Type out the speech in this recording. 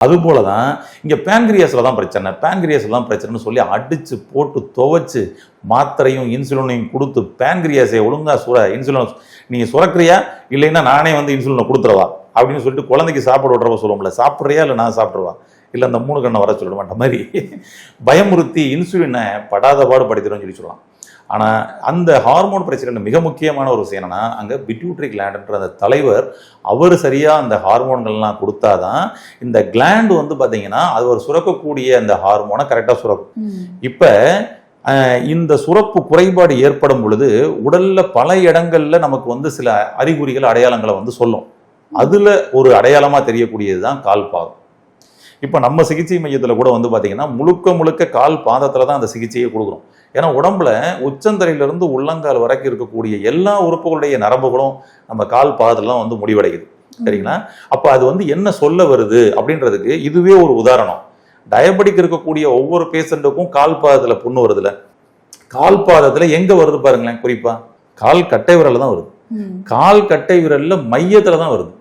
அதுபோல தான் இங்கே பேங்க்ரியாஸில் தான் பிரச்சனை. பேங்க்ரியஸில் தான் பிரச்சனைன்னு சொல்லி அடித்து போட்டு துவைச்சு மாத்திரையும் இன்சுலினையும் கொடுத்து பேங்க்ரியஸை ஒழுங்காக சுர இன்சுலின் நீங்கள் சுரக்கிறியா? இல்லைன்னா நானே வந்து இன்சுலினை கொடுத்துருவா அப்படின்னு சொல்லிட்டு குழந்தைக்கு சாப்பாடு விட்றவ சொல்லுவோம்ல சாப்பிட்றியா இல்லை நான் சாப்பிட்ருவா இல்லை அந்த மூணு கண்ணை வர சொல்லிட மாட்ட மாதிரி பயமுறுத்தி இன்சுலினை படாத பாடு படுத்திடும்னு சொல்லி சொல்லலாம் ஆனால் அந்த ஹார்மோன் பிரச்சனை மிக முக்கியமான ஒரு விஷயம் என்னன்னா அங்கே பிட்யூட்ரி கிளாண்டுன்ற அந்த தலைவர் அவர் சரியாக அந்த ஹார்மோன்கள்லாம் கொடுத்தாதான் இந்த கிளாண்ட் வந்து பார்த்தீங்கன்னா அது ஒரு சுரக்கக்கூடிய அந்த ஹார்மோனை கரெக்டாக சுரக்கும். இப்போ இந்த சுரப்பு குறைபாடு ஏற்படும் பொழுது உடல்ல பல இடங்கள்ல நமக்கு வந்து சில அறிகுறிகள் அடையாளங்களை வந்து சொல்லும். அதுல ஒரு அடையாளமா தெரியக்கூடியது தான் கால் பாதம் இப்போ நம்ம சிகிச்சை மையத்தில் கூட வந்து பார்த்தீங்கன்னா முழுக்க முழுக்க கால் பாதத்தில் தான் அந்த சிகிச்சையை கொடுக்குறோம். ஏன்னா உடம்புல உச்சந்தரையிலிருந்து உள்ளங்கால் வரைக்கும் இருக்கக்கூடிய எல்லா உறுப்புகளுடைய நரம்புகளும் நம்ம கால் பாதத்தில் தான் வந்து முடிவடையுது. சரிங்களா? அப்போ அது வந்து என்ன சொல்ல வருது அப்படின்றதுக்கு இதுவே ஒரு உதாரணம். டயபெட்டிக் இருக்கக்கூடிய ஒவ்வொரு பேஷண்ட்டுக்கும் கால் பாதத்துல புண்ணு வருதுல. கால் பாதத்துல எங்க வருது பாருங்களேன் குறிப்பா. கால் கட்டை விரல்ல தான் வருது. கால் கட்டை விரல்ல மையத்துல தான் வருது.